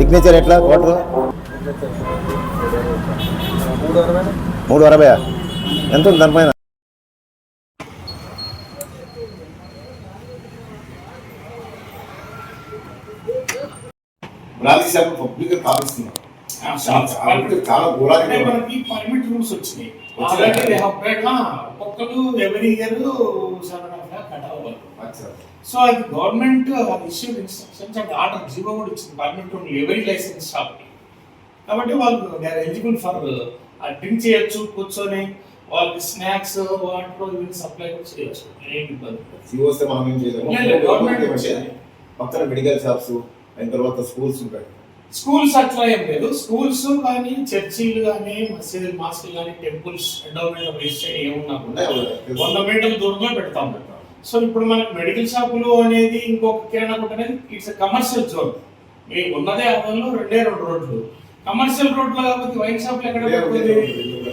Signature ఎట్లా? Quarter మూడు అరవై ఎంత ఉంది దానిపైన? పబ్లిక్ కావాల్సింది చాలా ఘోరాలు మనకి పర్మిట్ రూల్స్ వచ్చినాయి. Every year seven of lock cut అవ్వాలి సో అది government issue instructions and order GO కూడా ఇచ్చింది permit room every licence shop కాబట్టి వాళ్ళు they are eligible for drink చేయొచ్చు కూర్చొని వాళ్ళకి స్నాక్స్ వాటిలో ఇవన్నీ సప్లై కూడా చేయొచ్చు. ఏం ఇబ్బంది లేదు. సిఓ వస్తే మనం ఏం చేయలేము? లేదు, లేదు, గవర్నమెంట్. పక్కన మెడికల్ షాప్స్ అయిన తర్వాత స్కూల్స్ ఉంటాయి. స్కూల్స్ అట్లా ఏం లేదు. స్కూల్స్ కానీ చర్చిలు కానీ మసీదులు మాస్కులు కానీ టెంపుల్స్ ఎండోమెంట్ రిజిస్టర్ ఏమున్నా కూడా. వంద మీటర్ల దూరంలో పెడతాం. సో ఇప్పుడు మనకి మెడికల్ షాపులు అనేది ఇంకొక కిరాణా కొట్టు అనేది ఇట్స్ కమర్షియల్ జోన్ మీ ఉన్నదే అవ్వడంలో రెండే రెండు రోడ్లు. కమర్షియల్ రోడ్లు కాబట్టి వైన్ షాపులు ఎక్కడ.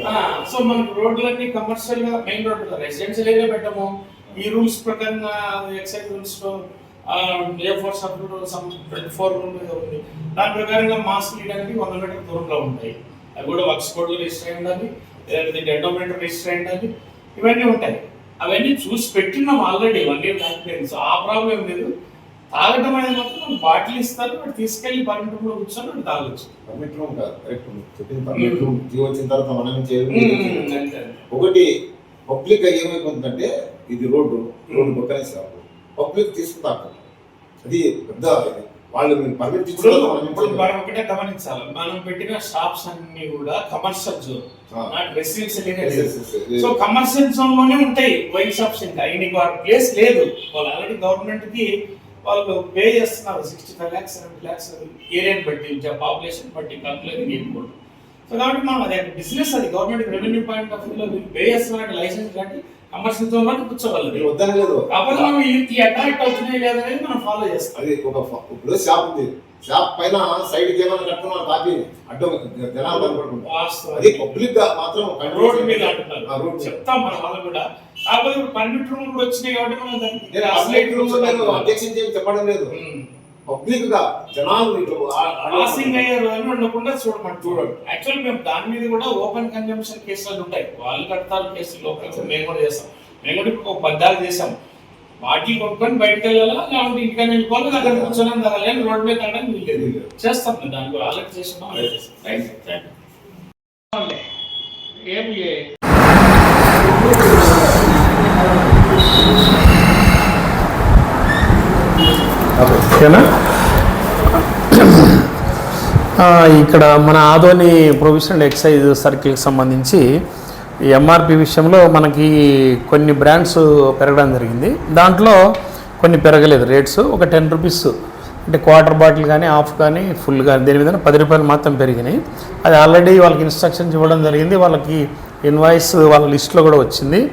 ఆ, సో మనకి రోడ్లన్నీ కమర్షియల్గా మెయిన్ రోడ్ రెసిడెన్షియల్ ఏరియా పెట్టము. ఈ రూల్స్ ప్రకారంగా excise రూల్స్లో A four sub sum twenty four rule ఉంది. దాని ప్రకారంగా మాస్క్ తీయడానికి వంద మీటర్ దూరంలో ఉంటాయి. అవి కూడా వర్క్స్ కోడ్ రిజిస్టర్ అయి ఉండాలి. లేదంటే ఎండోమెంట్ రిజిస్టర్ అయి ఉండాలి. ఇవన్నీ ఉంటాయి. అవన్నీ చూసి పెట్టినాం ఆల్రెడీ వన్ ఇయర్ దాటిపోయింది సో ఆ ప్రాబ్లం లేదు. తాగటం అనేది మాత్రం బాటిల్ ఇస్తారు వాడు తీసుకెళ్ళి పర్మిట్లో కూర్చొని వాడు తాగొచ్చు. పర్మిట్ రూమ్ కాదు. కరెక్ట్ చెప్పిన పర్మిట్ రూమ్ జీవో వచ్చిన తర్వాత మనం. అంతే, అంతే. ఒకటి పబ్లిక్ ఏమైపోతుందంటే ఇది రోడ్డు. రోడ్డు పక్కనే పబ్లిక్ తీసుకుంటారు అది పెద్ద. వాళ్ళు ఇప్పుడు మనం ఏం ఇప్పుడు చేయలేము. మనం ఒకటే గమనించాలి. మనం పెట్టిన షాప్స్ అన్ని కూడా commercial zone. Not residential. So commercial జోన్లోనే ఉంటాయి వైన్ షాప్స్ ఇంకా. నీకు ఆ ప్లేస్ లేదు. వాళ్ళు ఆల్రెడీ గవర్నమెంట్కి వాళ్ళు పే చేస్తున్నారు. Sixty five lakhs seventy lakhs ఏరియాని బట్టి పాపులేషన్ బట్టి కంప్లీట్ గేమ్ కూడా సో కాబట్టి మనం అది బిజినెస్ అది గవర్నమెంట్ రెవెన్యూ పాయింట్ ఆఫ్ వ్యూలో పే చేస్తున్నారు లైసెన్స్ కాబట్టి కమర్షియల్ జోన్లో కూర్చోగలరు మీరు వద్దనే లేదు కాకపోతే మనం ఈ అట్రాక్ట్ అవుతున్నాయి లేదనేది మనం ఫాలో చేస్తాం. అది ఒక ఇప్పుడు షాప్ ఉంది. షాప్ పైన సైడ్ ఏమైనా కట్టుకున్నా తాపి అడ్డం జనాలు కనపడుకుంటారు. అది పబ్లిక్గా మాత్రం రోడ్డు మీద. అంటున్నారు. చెప్తాం మనం వాళ్ళు కూడా. కాకపోతే ఇప్పుడు పర్మిట్ రూమ్ కూడా వచ్చినాయి కాబట్టి మనం నేను అసలు రూమ్ నేను అబ్జెక్షన్ చెప్పడం లేదు. పబ్లిక్గా జనాలు పాసింగ్ అయ్యారు అని ఉండకుండా చూడమంట చూడండి. యాక్చువల్ మేము దాని మీద కూడా ఓపెన్ కన్జంప్షన్ కేసులు ఉంటాయి. వాళ్ళు కడతారు కేసులు మేము కూడా చేస్తాం. మేము కూడా ఒక పద్దాలు చేసాం వాటి కొట్టుకొని బయటకు వెళ్ళాలా లేకుంటే ఇంటికని వెళ్ళిపోవాలి? అక్కడ కూర్చొని తాగాలి రోడ్ మీద తాగడానికి వీల్లేదు చేస్తాం దానికి కూడా. ఆల్రెడీ చేస్తున్నాం రైట్ ఓకేనా? ఇక్కడ మన ఆదోని ప్రొవిషనల్ ఎక్సైజ్ సర్కిల్కి సంబంధించి ఈ ఎంఆర్పి విషయంలో మనకి కొన్ని బ్రాండ్స్ పెరగడం జరిగింది. దాంట్లో కొన్ని పెరగలేదు. రేట్స్ ఒక టెన్ రూపీస్ అంటే క్వార్టర్ బాటిల్ కానీ హాఫ్ కానీ ఫుల్ కానీ దేని మీద పది రూపాయలు మాత్రం పెరిగినాయి. అది ఆల్రెడీ వాళ్ళకి ఇన్స్ట్రక్షన్స్ ఇవ్వడం జరిగింది. వాళ్ళకి ఇన్వాయిస్ వాళ్ళ లిస్ట్లో కూడా వచ్చింది.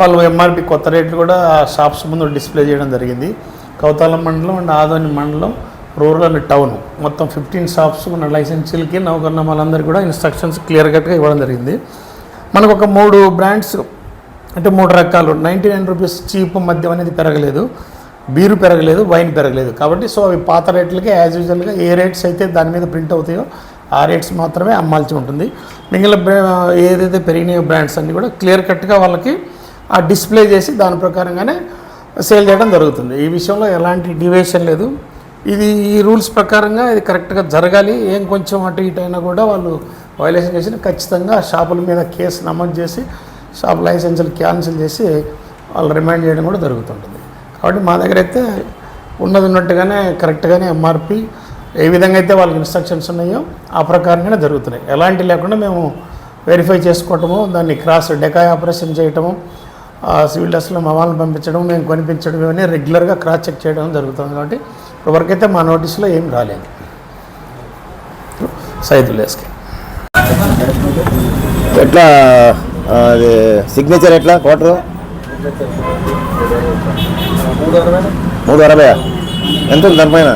వాళ్ళు ఎంఆర్పి కొత్త రేట్లు కూడా షాప్స్ ముందు డిస్ప్లే చేయడం జరిగింది. కౌతాలం మండలం అండ్ ఆదోని మండలం రూరల్ అండ్ టౌన్. మొత్తం ఫిఫ్టీన్ షాప్స్ మన లైసెన్సీలకి నౌకర్ణ వాళ్ళందరికీ కూడా ఇన్స్ట్రక్షన్స్ క్లియర్ కట్గా ఇవ్వడం జరిగింది. మనకు ఒక మూడు బ్రాండ్స్ అంటే మూడు రకాలు. నైంటీ నైన్ రూపీస్ చీప్ మద్యం అనేది పెరగలేదు. బీరు పెరగలేదు వైన్ పెరగలేదు. కాబట్టి సో అవి పాత రేట్లకే యాజ్ యూజువల్గా ఏ రేట్స్ అయితే దాని మీద ప్రింట్ అవుతాయో ఆ రేట్స్ మాత్రమే అమ్మాల్సి ఉంటుంది. మిగిలిన బ్రా- ఏదైతే పెరిగినాయో బ్రాండ్స్ అన్నీ కూడా క్లియర్ కట్గా వాళ్ళకి ఆ డిస్ప్లే చేసి దాని ప్రకారంగానే సేల్ చేయడం జరుగుతుంది. ఈ విషయంలో ఎలాంటి డివేషన్ లేదు. ఇది ఈ రూల్స్ ప్రకారంగా ఇది కరెక్ట్గా జరగాలి. ఏం కొంచెం అటు ఇటు అయినా కూడా వాళ్ళు వైలేషన్ చేసి ఖచ్చితంగా షాపుల మీద కేసు నమోదు చేసి షాప్ లైసెన్సులు క్యాన్సిల్ చేసి వాళ్ళు రిమైండ్ చేయడం కూడా జరుగుతుంటుంది. కాబట్టి మా దగ్గర అయితే ఉన్నది ఉన్నట్టుగానే కరెక్ట్గానే ఎంఆర్పి ఏ విధంగా అయితే వాళ్ళకి ఇన్స్ట్రక్షన్స్ ఉన్నాయో ఆ ప్రకారంగానే జరుగుతున్నాయి. ఎలాంటి లేకుండా మేము వెరిఫై చేసుకోవటము దాన్ని క్రాస్ డెకాయ్ ఆపరేషన్ చేయటము సివిల్ డస్ట్లో మా వాళ్ళని పంపించడం మేము కొనిపించడం ఇవన్నీ రెగ్యులర్గా క్రాస్ చెక్ చేయడం జరుగుతుంది కాబట్టి ఇప్పటివరకైతే మా నోటీసులో ఏం రాలేదు. సైదులేస్కి ఎట్లా అది సిగ్నేచర్ ఎట్లా క్వార్టర్? మూడు అరవై. మూడు అరవై ఎంత ఉంది దానిపైన?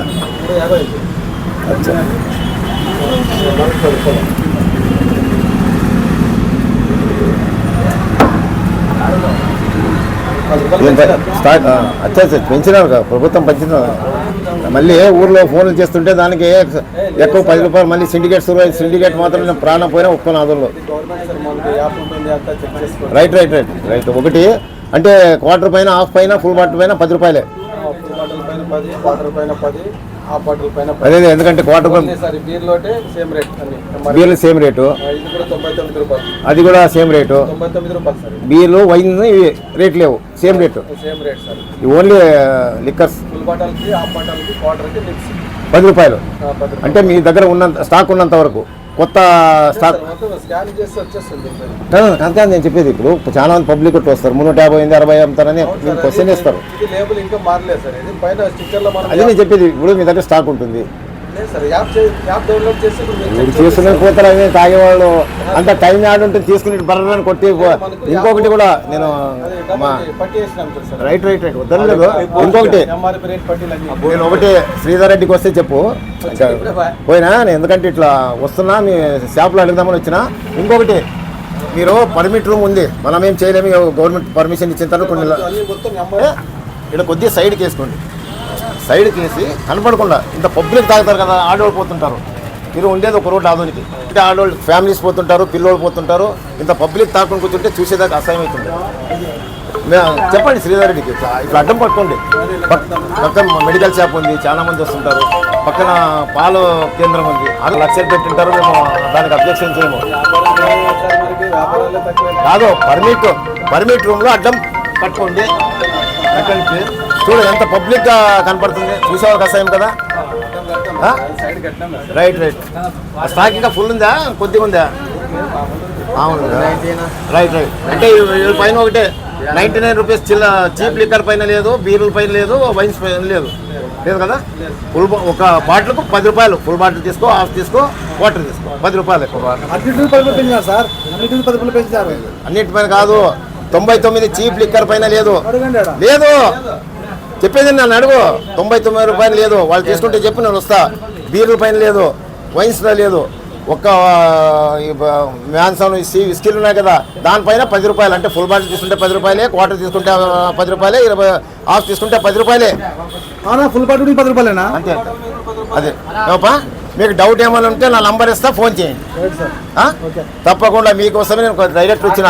అచ్చా అచ్చా పెంచినారు కదా ప్రభుత్వం పెంచినారు మళ్ళీ ఊర్లో ఫోన్లు చేస్తుంటే దానికి ఎక్కువ పది రూపాయలు మళ్ళీ సిండికేట్ సురు సిండికేట్ మాత్రం నేను ప్రాణం పోయినా ఒప్పుకొని ఆదంలో ఇది గవర్నమెంట్ సార్ మనకి యాప్ ఉంటుంది అంతా చెక్ చేసుకోండి రైట్ రైట్ రైట్ రైట్ ఒకటి అంటే క్వార్టర్ పైన హాఫ్ పైన ఫుల్ బాటిల్ పైన పది రూపాయలే. అదే ఎందుకంటే క్వార్టర్ పైన బీర్లు సేమ్ రేటు. అది కూడా సేమ్ రేటు బీర్లు వైన్ ఇవి రేట్ లేవు. సేమ్ రేటు ఓన్లీ లిక్కర్స్ పది రూపాయలు. అంటే మీ దగ్గర ఉన్నంత స్టాక్ ఉన్నంత వరకు. కొత్త స్టాక్ అంతే నేను చెప్పేది ఇప్పుడు చాలా మంది పబ్లిక్ కొట్టి వస్తారు. మున్నూట యాభై ఎనిమిది అరవై అమ్ముతారని క్వశ్చన్ మనం అది నేను చెప్పేది ఇప్పుడు మీ దగ్గర స్టాక్ ఉంటుంది. అవి తాగేవాళ్ళు అంత టైం యాడ్ ఉంటే తీసుకుని బర్రని కొట్టి ఇంకొకటి కూడా నేను రైట్ రైట్ రైట్ వద్దలేదు ఇంకొకటి నేను ఒకటి శ్రీధర్ రెడ్డికి వస్తే చెప్పు. పోయినా నేను ఎందుకంటే ఇట్లా వస్తున్నా మీ షాప్లో అడుగుదామని వచ్చినా. ఇంకొకటి మీరు పర్మిట్ రూమ్ ఉంది. మనం ఏం చేయలేము గవర్నమెంట్ పర్మిషన్ ఇచ్చిన తర్వాత కొన్ని ఇక్కడ కొద్దిగా సైడ్కి వేసుకోండి. సైడ్కి వేసి కనపడకుండా ఇంత పబ్లిక్ తాగుతారు కదా ఆడవాళ్ళు పోతుంటారు. మీరు ఉండేది ఒక రోడ్డు ఆధునికి. అంటే ఆడవాళ్ళు ఫ్యామిలీస్ పోతుంటారు పిల్లోళ్ళు పోతుంటారు. ఇంత పబ్లిక్ తాకుండా కూర్చుంటే చూసేదాకా అసహ్యం అవుతుంది చెప్పండి శ్రీధర్ రెడ్డికి ఇట్లా అడ్డం పట్టుకోండి. పక్కన మెడికల్ షాప్ ఉంది చాలా మంది వస్తుంటారు. పక్కన పాలు కేంద్రం ఉంది. అది లక్షలు పెట్టింటారు మేము దానికి అబ్జెక్షన్ చేయము. కాదు పర్మిట్ పర్మిట్ రూమ్లో అడ్డం పట్టుకోండి. కట్టండి చూడు ఎంత పబ్లిక్గా కనపడుతుంది. చూసేవాళ్ళకి అసహ్యం కదా. రైట్ రైట్ స్టాక్ ఇంకా ఫుల్ ఉందా? కొద్దిగా ఉందా? అవును? రైట్ రైట్ అంటే పైన ఒకటే. నైంటీ నైన్ రూపీస్ చిల్ల చీప్ లిక్కర్ పైన లేదు బీరుల పైన లేదు వైన్స్ పైన లేదు. లేదు కదా? ఫుల్ బా- ఒక బాటిల్కు పది రూపాయలు. ఫుల్ బాటిల్ తీసుకో హాఫ్ తీసుకో వాటర్ తీసుకో. పది రూపాయలు. అన్నిటిపైన కాదు. తొంభై తొమ్మిది చీప్ లిక్కర్ పైన లేదు. లేదు. చెప్పేది నన్ను అడుగు. తొంభై తొమ్మిది రూపాయలు లేదు. వాళ్ళు తీసుకుంటే చెప్పి నేను వస్తా. బీర్ల పైన లేదు. వైన్స్లో లేదు. ఒక్క మ్యాన్సన్ విస్కీలు ఉన్నాయి కదా. దానిపైన పది రూపాయలు. అంటే ఫుల్ బాటిల్ తీసుకుంటే పది రూపాయలే క్వార్టర్ తీసుకుంటే పది రూపాయలే ఇరవై హాఫ్ తీసుకుంటే పది రూపాయలే. ఫుల్ బాటిల్ పది రూపాయలేనా? అంతే. అదే. ఏమప్పా? మీకు డౌట్ ఏమైనా ఉంటే నా నంబర్ ఇస్తా ఫోన్ చేయండి? తప్పకుండా మీకోసమే నేను డైరెక్ట్ వచ్చిన.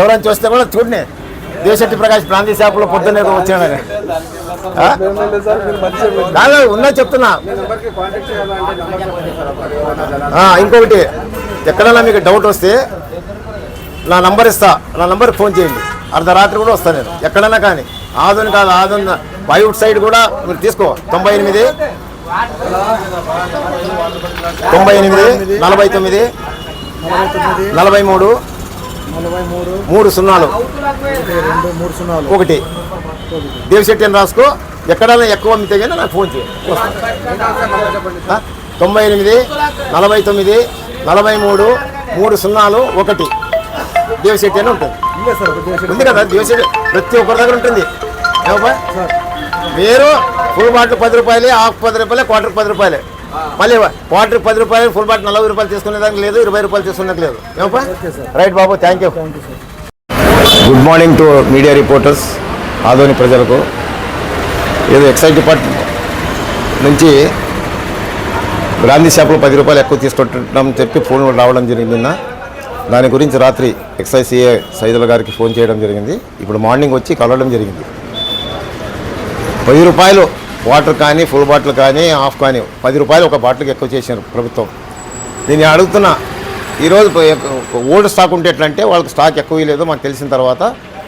ఎవరైనా చూస్తే కూడా చూడండి దేశెట్టి ప్రకాష్ ప్రాంతీయ షాపులో పొద్దున్నే వచ్చాను ఆ? సార్ మీరు మంచిగా కాదు ఉన్నా చెప్తున్నా. నెంబర్ ఇంకొకటి. ఎక్కడైనా మీకు డౌట్ వస్తే నా నంబర్ ఇస్తా. నా నంబర్కి ఫోన్ చేయండి. అర్ధరాత్రి కూడా వస్తాను నేను. ఎక్కడైనా కానీ. ఆధుని కాదు ఆధుని బైవుడ్ సైడ్ కూడా మీరు తీసుకో. తొంభై ఎనిమిది తొంభై ఎనిమిది నలభై తొమ్మిది నలభై మూడు మూడు సున్నాలు. ఒకటి. దేవిశెట్టి అని రాసుకో. ఎక్కడైనా ఎక్కువ అమ్మితే కానీ నాకు ఫోన్ చేయండి? తొంభై ఎనిమిది నలభై తొమ్మిది నలభై మూడు మూడు సున్నాలు ఒకటి. దేవిశెట్టి అని ఉంటుంది. ఉంది కదా దేవిశెట్టి? ప్రతి ఒక్కరి దగ్గర ఉంటుంది. మీరు ఫుల్ బాటిల్ పది రూపాయలే హాఫ్ పది రూపాయలే క్వార్టర్ పది రూపాయలే. మళ్ళీ క్వార్టర్ పది రూపాయలు ఫుల్ బాటిల్ నలభై రూపాయలు తీసుకునేదానికి లేదు ఇరవై రూపాయలు తీసుకునేది లేదు. Right Babu thank you good morning to media reporters Adoni ప్రజలకు ఏదో ఎక్సైజ్ డిపార్ట్మెంట్ నుంచి గాంధీ షాప్లో పది రూపాయలు ఎక్కువ తీసుకుంటున్నాం చెప్పి ఫోన్ రావడం జరిగింది నిన్న. దాని గురించి రాత్రి ఎక్సైజ్ సిఏ సైదుల గారికి ఫోన్ చేయడం జరిగింది. ఇప్పుడు మార్నింగ్ వచ్చి కలవడం జరిగింది. పది రూపాయలు వాటర్ కానీ ఫుల్ బాటిల్ కానీ హాఫ్ కానీ పది రూపాయలు ఒక బాటిల్కి ఎక్కువ చేశారు ప్రభుత్వం. నేను అడుగుతున్నా ఈరోజు ఓల్డ్ స్టాక్ ఉంటే ఎట్లంటే వాళ్ళకి స్టాక్ ఎక్కువ లేదు మాకు తెలిసిన తర్వాత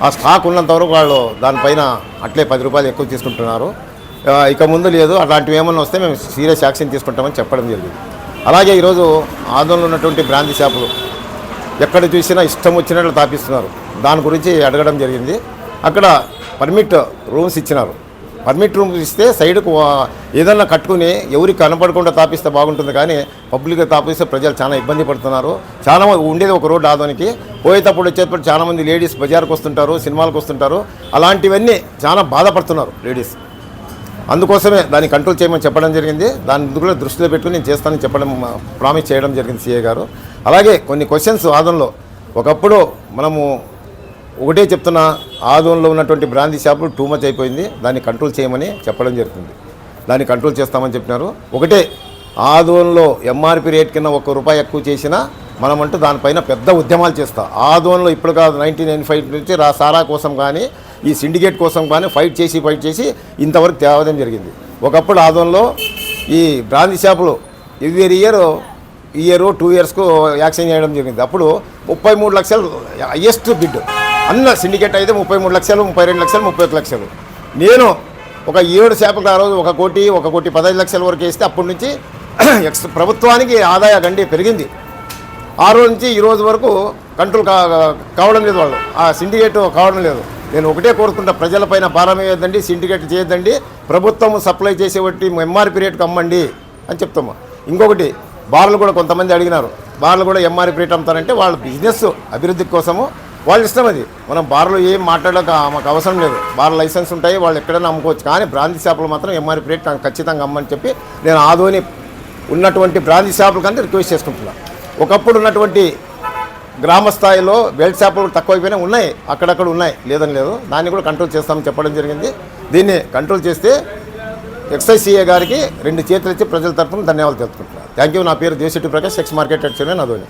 ఆ స్టాక్ ఉన్నంత వరకు వాళ్ళు దానిపైన అట్లే పది రూపాయలు ఎక్కువ తీసుకుంటున్నారు. ఇక ముందు లేదు అలాంటివి ఏమన్నా వస్తే మేము సీరియస్ యాక్షన్ తీసుకుంటామని చెప్పడం జరిగింది. అలాగే ఈరోజు ఆందోళన ఉన్నటువంటి బ్రాంతి షాపులు ఎక్కడ చూసినా ఇష్టం వచ్చినట్లు తాపిస్తున్నారు. దాని గురించి అడగడం జరిగింది. అక్కడ పర్మిట్ రూమ్స్ ఇచ్చినారు. పర్మిట్ రూమ్ ఇస్తే సైడ్కు ఏదన్నా కట్టుకుని ఎవరికి కనపడకుండా తాపిస్తే బాగుంటుంది కానీ పబ్లిక్గా తాపిస్తే ప్రజలు చాలా ఇబ్బంది పడుతున్నారు. చాలా ఉండేది ఒక రోడ్డు ఆదోనికి. పోయేటప్పుడు వచ్చేటప్పుడు చాలా మంది లేడీస్ బజార్కి వస్తుంటారు సినిమాలకు వస్తుంటారు. అలాంటివన్నీ చాలా బాధపడుతున్నారు లేడీస్. అందుకోసమే దాన్ని కంట్రోల్ చేయమని చెప్పడం జరిగింది. దాని కూడా దృష్టిలో పెట్టుకుని నేను చేస్తానని చెప్పడం ప్రామిస్ చేయడం జరిగింది సీఏ గారు. అలాగే కొన్ని క్వశ్చన్స్ ఆదంలో ఒకప్పుడు మనము ఒకటే చెప్తున్నా ఆదోన్లో ఉన్నటువంటి బ్రాందీ షాపులు టూ మచ్ అయిపోయింది. దాన్ని కంట్రోల్ చేయమని చెప్పడం జరుగుతుంది. దాన్ని కంట్రోల్ చేస్తామని చెప్పినారు. ఒకటే ఆదోన్లో ఎంఆర్పి రేట్ కింద ఒక్క రూపాయి ఎక్కువ చేసినా మనమంటూ దానిపైన పెద్ద ఉద్యమాలు చేస్తాం. ఆదోన్లో ఇప్పుడు కాదు నైన్టీన్ నైన్ ఫైవ్ నుంచి రా సారా కోసం కానీ ఈ సిండికేట్ కోసం కానీ ఫైట్ చేసి ఫైట్ చేసి ఇంతవరకు తేవడం జరిగింది. ఒకప్పుడు ఆదోన్లో ఈ బ్రాంతి షాపులు ఎవ్రీ ఇయర్ ఇయర్ టూ ఇయర్స్కు యాక్షన్ చేయడం జరిగింది. అప్పుడు ముప్పై మూడు లక్షలు హయ్యెస్ట్ బిడ్ అన్న సిండికేట్ అయితే ముప్పై మూడు లక్షలు ముప్పై రెండు లక్షలు ముప్పై ఒక లక్షలు. నేను ఒక ఏడు చేపలకు ఆ రోజు ఒక కోటి ఒక కోటి పదహైదు లక్షల వరకు వేస్తే అప్పటి నుంచి ఎక్స్ ప్రభుత్వానికి ఆదాయ గండి పెరిగింది. ఆ రోజు నుంచి ఈ రోజు వరకు కంట్రోల్ కా కావడం లేదు వాళ్ళు. ఆ సిండికేట్ కావడం లేదు. నేను ఒకటే కోరుకుంటా ప్రజలపైన భారం వేయద్దండి సిండికేట్ చేయొద్దండి ప్రభుత్వం సప్లై చేసే బట్టి ఎంఆర్పి రేట్కి అమ్మండి అని చెప్తాము. ఇంకొకటి బార్లు కూడా కొంతమంది అడిగినారు. బార్లు కూడా ఎంఆర్పి రేట్ అమ్ముతారంటే వాళ్ళ బిజినెస్ అభివృద్ధి కోసము వాళ్ళ ఇష్టం అది. మనం బార్లో ఏం మాట్లాడక మాకు అవసరం లేదు. బార్ లైసెన్స్ ఉంటాయి వాళ్ళు ఎక్కడైనా అమ్ముకోవచ్చు. కానీ బ్రాంతి షాపులు మాత్రం ఎంఆర్పి రేట్ నాకు ఖచ్చితంగా అమ్మని చెప్పి నేను ఆదోని ఉన్నటువంటి బ్రాంతి షాపుల కంటే రిక్వెస్ట్ చేసుకుంటున్నాను ఒకప్పుడు ఉన్నటువంటి గ్రామ స్థాయిలో బెల్ట్ షాపులు తక్కువైపోయినా ఉన్నాయి. అక్కడక్కడ ఉన్నాయి. లేదని లేదు. దాన్ని కూడా కంట్రోల్ చేస్తామని చెప్పడం జరిగింది. దీన్ని కంట్రోల్ చేస్తే ఎక్సైసీఏ గారికి రెండు చేతులు ఇచ్చి ప్రజల తరఫున ధన్యవాదాలు తెలుపుకుంటున్నాను థ్యాంక్ యూ. నా పేరు దేశెట్టి ప్రకాష్ సెక్స్ మార్కెట్ చైర్మన్ అదోని